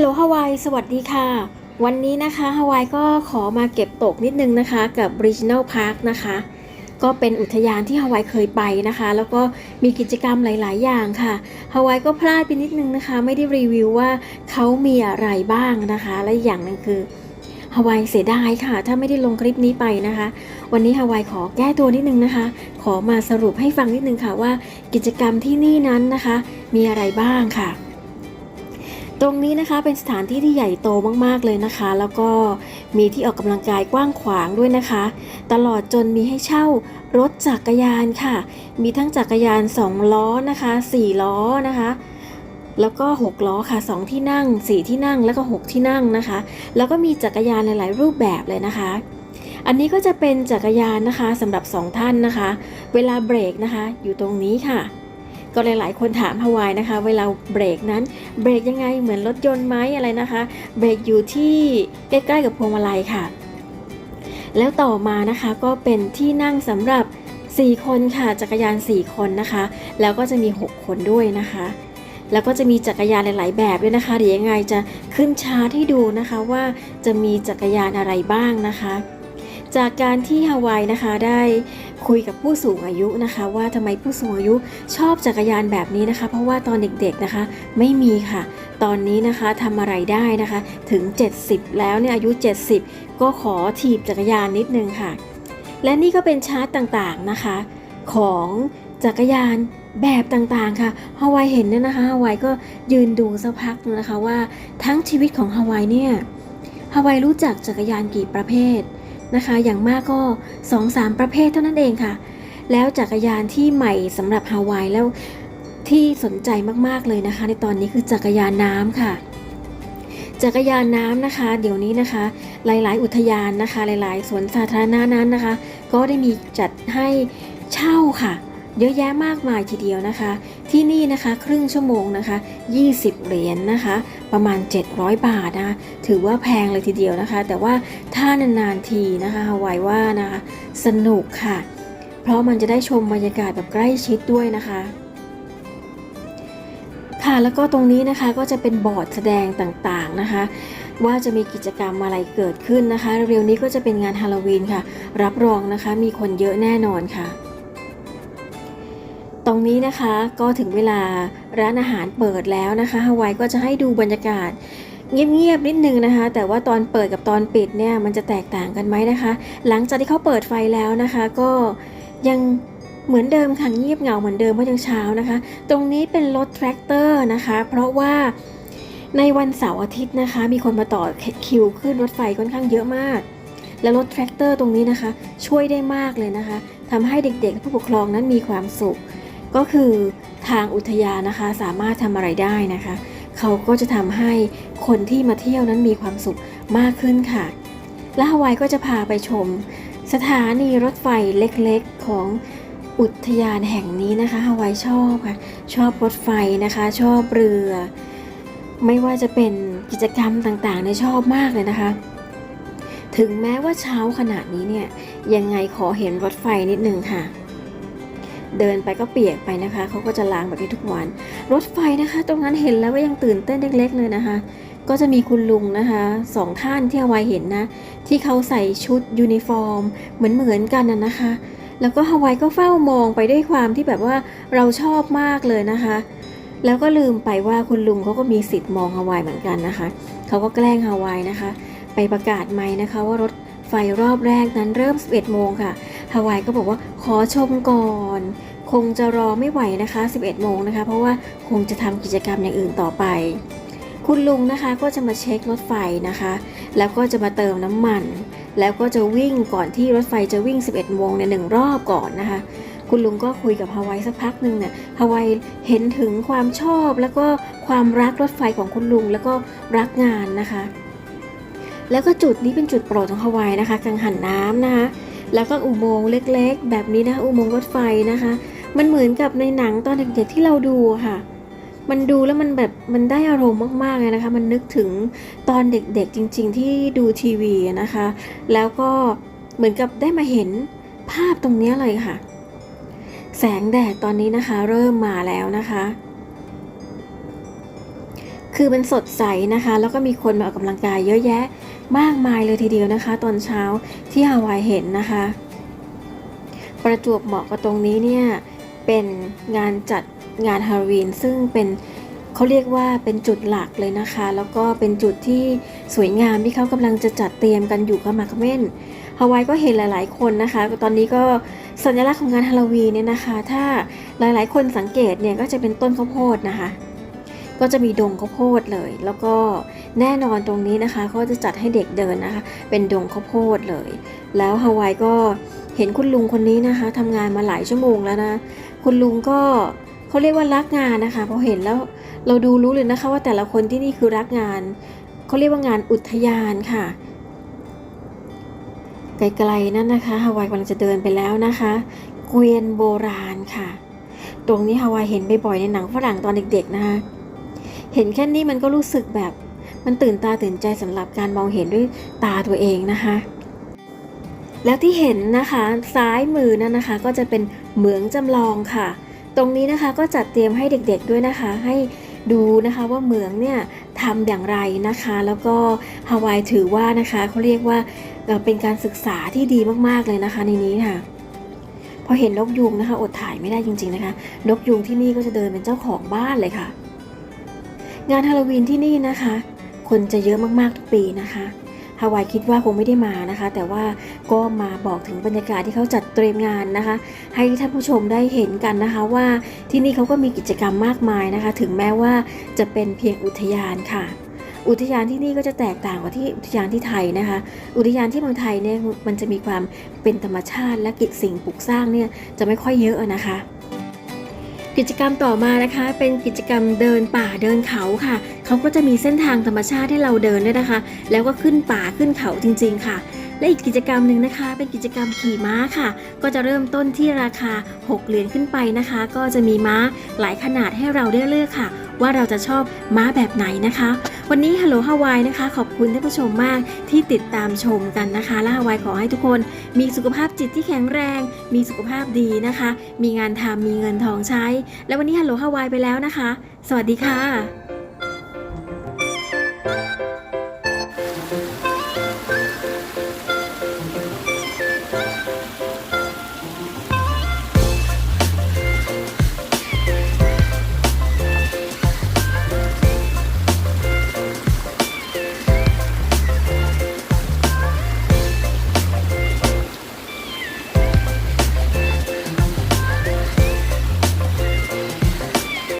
ลโหลฮาวายสวัสดีค่ะ วันนี้นะคะฮาวายก็ขอมาเก็บตกนิดนึงนะคะกับ Regional Park นะคะ ก็เป็นอุทยานที่ฮาวายเคยไปนะคะ แล้วก็มีกิจกรรมหลาย ๆ อย่างค่ะฮาวายก็พลาดไปนิดนึงนะคะ ไม่ได้รีวิวว่าเขามีอะไรบ้างนะคะ และอย่างหนึงคือฮาวายเสียดายค่ะ ถ้าไม่ได้ลงคลิปนี้ไปนะคะ วันนี้ฮาวายขอแก้ตัวนิดนึงนะคะ ขอมาสรุปให้ฟังนิดนึงค่ะว่า กิจกรรมที่นี่นั้นนะคะ มีอะไรบ้างค่ะ ตรงนี้นะคะเป็นสถานที่ที่ใหญ่โตมากๆเลยนะคะ แล้วก็มีที่ออกกำลังกายกว้างขวางด้วยนะคะ ตลอดจนมีให้เช่ารถจักรยานค่ะ มีทั้งจักรยาน 2 ล้อนะคะ 4 ล้อนะคะแล้วก็ 6 ล้อค่ะ 2 ที่นั่ง 4 ที่นั่ง แล้วก็ 6 ที่นั่งนะคะ แล้วก็มีจักรยานหลาย ๆ รูปแบบเลยนะคะ อันนี้ก็จะเป็นจักรยานนะคะสำหรับ 2 ท่านนะคะ เวลาเบรกนะคะ อยู่ตรงนี้ค่ะ ก็หลายๆ คนถามฮาวายนะคะ เวลาเบรกนั้นเบรกยังไงเหมือนรถยนต์ไหมอะไรนะคะเบรกอยู่ที่ใกล้ๆกับพวงมาลัยค่ะ แล้วต่อมานะคะก็เป็นที่นั่งสำหรับ 4 คนค่ะจักรยาน 4 คนนะคะ แล้วก็จะมี 6 คนด้วยนะคะ แล้วก็จะมีจักรยานหลาย ๆ แบบด้วยนะคะเดี๋ยวยังไงจะขึ้นชาร์ตให้ดูนะคะว่าจะมีจักรยานอะไรบ้างนะคะ จากการที่ฮาวายนะคะได้คุยกับผู้สูงอายุนะคะ ว่าทำไมผู้สูงอายุชอบจักรยานแบบนี้นะคะ เพราะว่าตอนเด็กๆนะคะไม่มีค่ะ ตอนนี้นะคะทำอะไรได้นะคะถึง 70 แล้วเนี่ยอายุ 70 ก็ขอถีบจักรยานนิดนึงค่ะ และนี่ก็เป็นชาร์ตต่างๆนะคะ ของจักรยานแบบต่างๆค่ะฮาวายเห็นเนี่ยนะคะฮาวายก็ยืนดูสักพักนึงนะคะว่าทั้งชีวิตของฮาวายเนี่ยฮาวายรู้จักจักรยานกี่ประเภท นะคะ อย่างมากก็ 2-3 ประเภทเท่านั้นเองค่ะ แล้วจักรยานที่ใหม่สำหรับฮาวายแล้วที่สนใจมากๆเลยนะคะ ในตอนนี้คือจักรยานน้ำค่ะ จักรยานน้ำนะคะ เดี๋ยวนี้นะคะ หลายๆ อุทยานนะคะ หลายๆสวนสาธารณะนั้นนะคะ ก็ได้มีจัดให้เช่าค่ะ เยอะแยะมากมายทีเดียวนะคะ ที่นี่นะคะครึ่งชั่วโมงนะคะ 20 เหรียญนนะคะ ประมาณ 700 บาทนะคะถือว่าแพงเลยทีเดียวนะคะ แต่ว่าถ้านานๆทีนะคะฮาวายว่านะคะ สนุกค่ะ เพราะมันจะได้ชมบรรยากาศแบบใกล้ชิดด้วยนะคะค่ะแล้วก็ตรงนี้นะคะก็จะเป็นบอร์ดแสดงต่างๆนะคะ ว่าจะมีกิจกรรมอะไรเกิดขึ้นนะคะ เร็วๆนี้ก็จะเป็นงานฮาโลวีนค่ะ รับรองนะคะมีคนเยอะแน่นอนค่ะ ตรงนี้นะคะก็ถึงเวลาร้านอาหารเปิดแล้วนะคะฮาวายก็จะให้ดูบรรยากาศเงียบๆนิดนึงนะคะ แต่ว่าตอนเปิดกับตอนปิดเนี่ยมันจะแตกต่างกันไหมนะคะ หลังจากที่เขาเปิดไฟแล้วนะคะ ก็ยังเหมือนเดิมค่ะเงียบเหงาเหมือนเดิมเพราะยังเช้านะคะ ตรงนี้เป็นรถแทรกเตอร์นะคะ เพราะว่าในวันเสาร์อาทิตย์นะคะ มีคนมาต่อคิวขึ้นรถไฟค่อนข้างเยอะมาก และรถแทรกเตอร์ตรงนี้นะคะ ช่วยได้มากเลยนะคะทำให้เด็กๆ ผู้ปกครองนั้นมีความสุข ก็คือทางอุทยานนะคะสามารถทำอะไรได้นะคะ เขาก็จะทำให้คนที่มาเที่ยวนั้นมีความสุขมากขึ้นค่ะ และฮาวายก็จะพาไปชม สถานีรถไฟเล็กๆของอุทยานแห่งนี้นะคะฮาวายชอบค่ะ ชอบรถไฟนะคะ ชอบเรือ ไม่ว่าจะเป็นกิจกรรมต่างๆในยชอบมากเลยนะคะ ถึงแม้ว่าเช้าขนาดนี้เนี่ยยังไงขอเห็นรถไฟนิดนึงค่ะ เดินไปก็เปียกไปนะคะ เขาก็จะล้างแบบนี้ทุกวัน รถไฟนะคะ ตรงนั้นเห็นแล้วก็ยังตื่นเต้นเล็ก ๆ เลยนะคะ ก็จะมีคุณลุงนะคะสองท่านที่เอาไว้เห็นนะ ที่เขาใส่ชุดยูนิฟอร์ม เหมือนๆกันนะนะคะ แล้วก็ฮาวายก็เฝ้ามองไปด้วยความที่แบบว่าเราชอบมากเลยนะคะ แล้วก็ลืมไปว่าคุณลุงเขาก็มีสิทธิ์มองฮาวายเหมือนกันนะคะ เขาก็แกล้งฮาวายนะคะ ไปประกาศไหมนะคะว่ารถ ไฟรอบแรกนั้นเริ่ม 11 โมงค่ะฮาวายก็บอกว่าขอชมก่อน คงจะรอไม่ไหวนะคะ 11 โมงนะคะ เพราะว่าคงจะทำกิจกรรมอย่างอื่นต่อไป คุณลุงนะคะก็จะมาเช็ครถไฟนะคะ แล้วก็จะมาเติมน้ำมัน แล้วก็จะวิ่งก่อนที่รถไฟจะวิ่ง 11 โมงในหนึ่งรอบก่อนนะคะคุณลุงก็คุยกับฮาวายสักพักหนึ่งเนี่ยฮาวายเห็นถึงความชอบแล้วก็ความรักรถไฟของคุณลุงแล้วก็รักงานนะคะ แล้วก็จุดนี้เป็นจุดโปรดของฮาวายนะคะ กังหันน้ำนะคะ แล้วก็อุโมงค์เล็กๆ แบบนี้นะคะอุโมงค์รถไฟนะคะ มันเหมือนกับในหนังตอนเด็กๆที่เราดูค่ะ มันดูแล้วมันแบบมันได้อารมณ์มากๆเลยนะคะ มันนึกถึงตอนเด็กๆจริง ๆ ที่ดูทีวีนะคะ แล้วก็เหมือนกับได้มาเห็นภาพตรงนี้เลยค่ะ แสงแดดตอนนี้นะคะ เริ่มมาแล้วนะคะคือมันสดใสนะคะ แล้วก็มีคนมาออกกำลังกายเยอะแยะ มากมายเลยทีเดียวนะคะ ตอนเช้าที่ฮาวายเห็นนะคะ ประจวบเหมาะกับตรงนี้เนี่ยเป็นงานจัดงานฮาโลวีนซึ่งเป็นเขาเรียกว่าเป็นจุดหลักเลยนะคะ แล้วก็เป็นจุดที่สวยงามที่เขากำลังจะจัดเตรียมกันอยู่กับมาคเม่นฮาวายก็เห็นหลาย ๆ คนนะคะ ตอนนี้ก็สัญลักษณ์ของงานฮาโลวีนเนี่ยนะคะ ถ้าหลายๆ คนสังเกตเนี่ยก็จะเป็นต้นข้าวโพดนะคะ ก็จะมีดงข้าวโพดเลย แล้วก็แน่นอนตรงนี้นะคะเขาจะจัดให้เด็กเดินนะคะ เป็นดงข้าวโพดเลย แล้วฮาวายก็เห็นคุณลุงคนนี้นะคะทำงานมาหลายชั่วโมงแล้วนะ คุณลุงก็เขาเรียกว่ารักงานนะคะพอเห็นแล้วเราดูรู้เลยนะคะ ว่าแต่ละคนที่นี่คือรักงานเขาเรียกว่างานอุทยานค่ะไกลๆนั่นนะคะฮาวายกำลังจะเดินไปแล้วนะคะเกวียนโบราณค่ะ ตรงนี้ฮาวายเห็นบ่อยๆในหนังฝรั่งตอนเด็กๆนะคะ เห็นแค่นี้มันก็รู้สึกแบบ มันตื่นตาตื่นใจสำหรับการมองเห็นด้วยตาตัวเองนะคะ แล้วที่เห็นนะคะซ้ายมือนั่นนะคะ ก็จะเป็นเหมืองจำลองค่ะ ตรงนี้นะคะก็จัดเตรียมให้เด็กๆด้วยนะคะ ให้ดูนะคะว่าเหมืองเนี่ยทำอย่างไรนะคะ แล้วก็ฮาวายถือว่านะคะเขาเรียกว่าเป็นการศึกษาที่ดีมากๆเลยนะคะในนี้ค่ะพอเห็นนกยูงนะคะ อดถ่ายไม่ได้จริงๆนะคะ นกยูงที่นี่ก็จะเดินเป็นเจ้าของบ้านเลยค่ะ งานฮาโลวีนที่นี่นะคะ คนจะเยอะมากๆทุกปีนะคะฮาวายคิดว่าคงไม่ได้มานะคะ แต่ว่าก็มาบอกถึงบรรยากาศที่เขาจัดเตรียมงานนะคะ ให้ท่านผู้ชมได้เห็นกันนะคะว่าที่นี่เขาก็มีกิจกรรมมากมายนะคะ ถึงแม้ว่าจะเป็นเพียงอุทยานค่ะ อุทยานที่นี่ก็จะแตกต่างกว่าที่อุทยานที่ไทยนะคะ อุทยานที่เมืองไทยเนี่ยมันจะมีความเป็นธรรมชาติและกิจสิ่งปลูกสร้างเนี่ยจะไม่ค่อยเยอะนะคะ กิจกรรมต่อมานะคะ เป็นกิจกรรมเดินป่าเดินเขาค่ะ เขาก็จะมีเส้นทางธรรมชาติให้เราเดินด้วยนะคะ แล้วก็ขึ้นป่าขึ้นเขาจริง ๆ ค่ะ และอีกกิจกรรมหนึ่งนะคะ เป็นกิจกรรมขี่ม้าค่ะ ก็จะเริ่มต้นที่ราคา 6 เหรียญขึ้นไปนะคะ ก็จะมีม้าหลายขนาดให้เราได้เลือกค่ะ ว่าเราจะชอบม้าแบบไหนนะคะ วันนี้ Hello Hawaii นะคะ ขอบคุณท่านผู้ชมมากที่ติดตามชมกันนะคะ และ Hawaii ขอให้ทุกคนมีสุขภาพจิตที่แข็งแรง มีสุขภาพดีนะคะ มีงานทำมีเงินทองใช้ และวันนี้ Hello Hawaii ไปแล้วนะคะ สวัสดีค่ะ